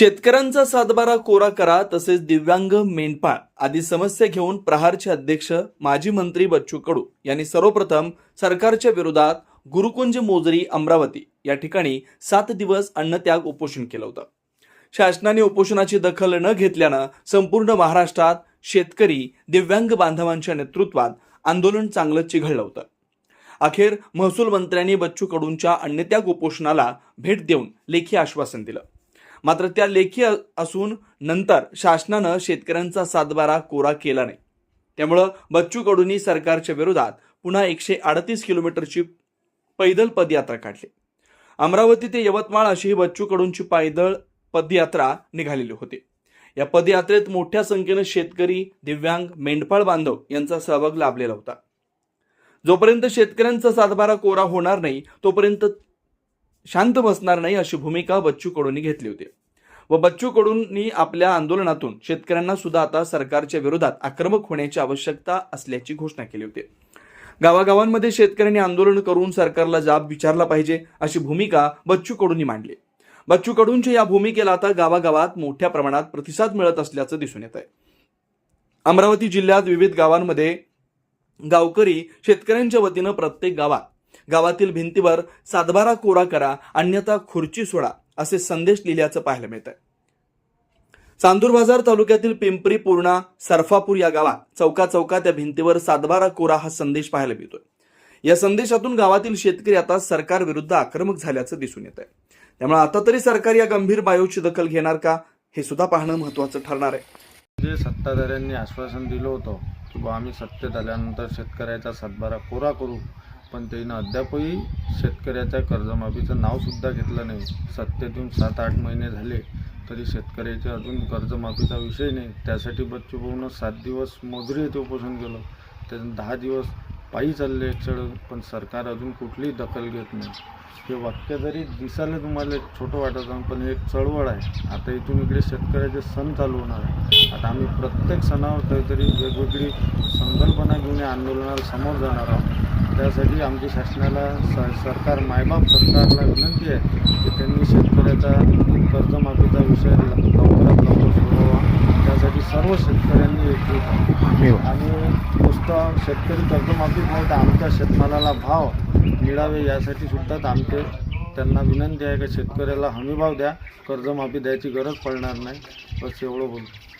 शेतकऱ्यांचा सातबारा कोरा करा तसेच दिव्यांग मेंढपाळ आदी समस्या घेऊन प्रहारचे अध्यक्ष माजी मंत्री बच्चू कडू यांनी सर्वप्रथम सरकारच्या विरोधात गुरुकुंज मोजरी अमरावती या ठिकाणी सात दिवस अन्नत्याग उपोषण केलं होतं. शासनाने उपोषणाची दखल न घेतल्यानं संपूर्ण महाराष्ट्रात शेतकरी दिव्यांग बांधवांच्या नेतृत्वात आंदोलन चांगलं चिघळलं होतं. अखेर महसूल मंत्र्यांनी बच्चू कडूंच्या अन्नत्याग उपोषणाला भेट देऊन लेखी आश्वासन दिलं. मात्र त्या लेखी असून नंतर शासनानं शेतकऱ्यांचा सातबारा कोरा केला नाही. त्यामुळं बच्चू कडूंनी सरकारच्या विरोधात पुन्हा एकशे अडतीस किलोमीटरची पैदल पदयात्रा काढली. अमरावती ते यवतमाळ अशी ही बच्चू कडूंची पायदळ पदयात्रा निघालेली होती. या पदयात्रेत मोठ्या संख्येनं शेतकरी दिव्यांग मेंढपाळ बांधव यांचा सहभाग लाभलेला होता. जोपर्यंत शेतकऱ्यांचा सातबारा कोरा होणार नाही तोपर्यंत शांत बसणार नाही अशी भूमिका बच्चू कडूंनी घेतली होती. व बच्चू कडूंनी आपल्या आंदोलनातून शेतकऱ्यांना सुद्धा आता सरकारच्या विरोधात आक्रमक होण्याची आवश्यकता असल्याची घोषणा केली होती. गावागावांमध्ये शेतकऱ्यांनी आंदोलन करून सरकारला जाब विचारला पाहिजे अशी भूमिका बच्चू कडूंनी मांडली. बच्चू कडूंच्या या भूमिकेला आता गावागावात मोठ्या प्रमाणात प्रतिसाद मिळत असल्याचं दिसून येत आहे अमरावती जिल्ह्यात विविध गावांमध्ये गावकरी शेतकऱ्यांच्या वतीनं प्रत्येक गावात गावातील भिंतीवर सातबारा कोरा करा अन्यथा खुर्ची सोडा असे संदेश लिहिल्याचं पाहायला मिळत चांदूर बाजार तालुक्यातील पिंपरी पूर्णा सरफापूर या गावात चौका चौका त्या भिंतीवर सातबारा कोरा हा संदेश पाहायला मिळतोय. या संदेशातून गावातील शेतकरी आता सरकार विरुद्ध आक्रमक झाल्याचं दिसून येत आहे त्यामुळे आता तरी सरकार या गंभीर बायोची दखल घेणार का हे सुद्धा पाहणं महत्वाचं ठरणार आहे. जे सत्ताधाऱ्यांनी आश्वासन दिलं होतं की आम्ही सत्तेत आल्यानंतर शेतकऱ्याचा सातबारा कोरा करू पण त्यानं अद्यापही शेतकऱ्याच्या कर्जमाफीचं नावसुद्धा घेतलं नाही. सत्तेतून सात आठ महिने झाले तरी शेतकऱ्याचे अजून कर्जमाफीचा विषय नाही. त्यासाठी बच्चू भाऊनं सात दिवस मोजरी येथे उपोषण केलं. त्यातून दहा दिवस पायी चालले चढ पण सरकार अजून कुठलीही दखल घेत नाही. हे वाक्य जरी दिसायला तुम्हाला एक छोटं वाटत पण हे एक चळवळ आहे. आता इथून इकडे शेतकऱ्याचे सण चालू होणार आहे आता आम्ही प्रत्येक सणावर काहीतरी वेगवेगळी संकल्पना घेऊन या आंदोलनाला समोर जाणार आहोत. त्यासाठी आमची शासनाला स सरकार मायबाप सरकारला विनंती आहे की त्यांनी शेतकऱ्याचा कर्जमाफीचा विषय लवकरात लवकर सोडवावा त्यासाठी सर्व शेतकऱ्यांनी एकजूट व्हावं. आणि नुसतं शेतकरी कर्जमाफीच नाही तर आमच्या शेतमालाला भाव मिळावे यासाठी सुद्धा आमचे त्यांना विनंती आहे की शेतकऱ्याला हमीभाव द्या. कर्जमाफी द्यायची गरज पडणार नाही. बस एवढं बोलतो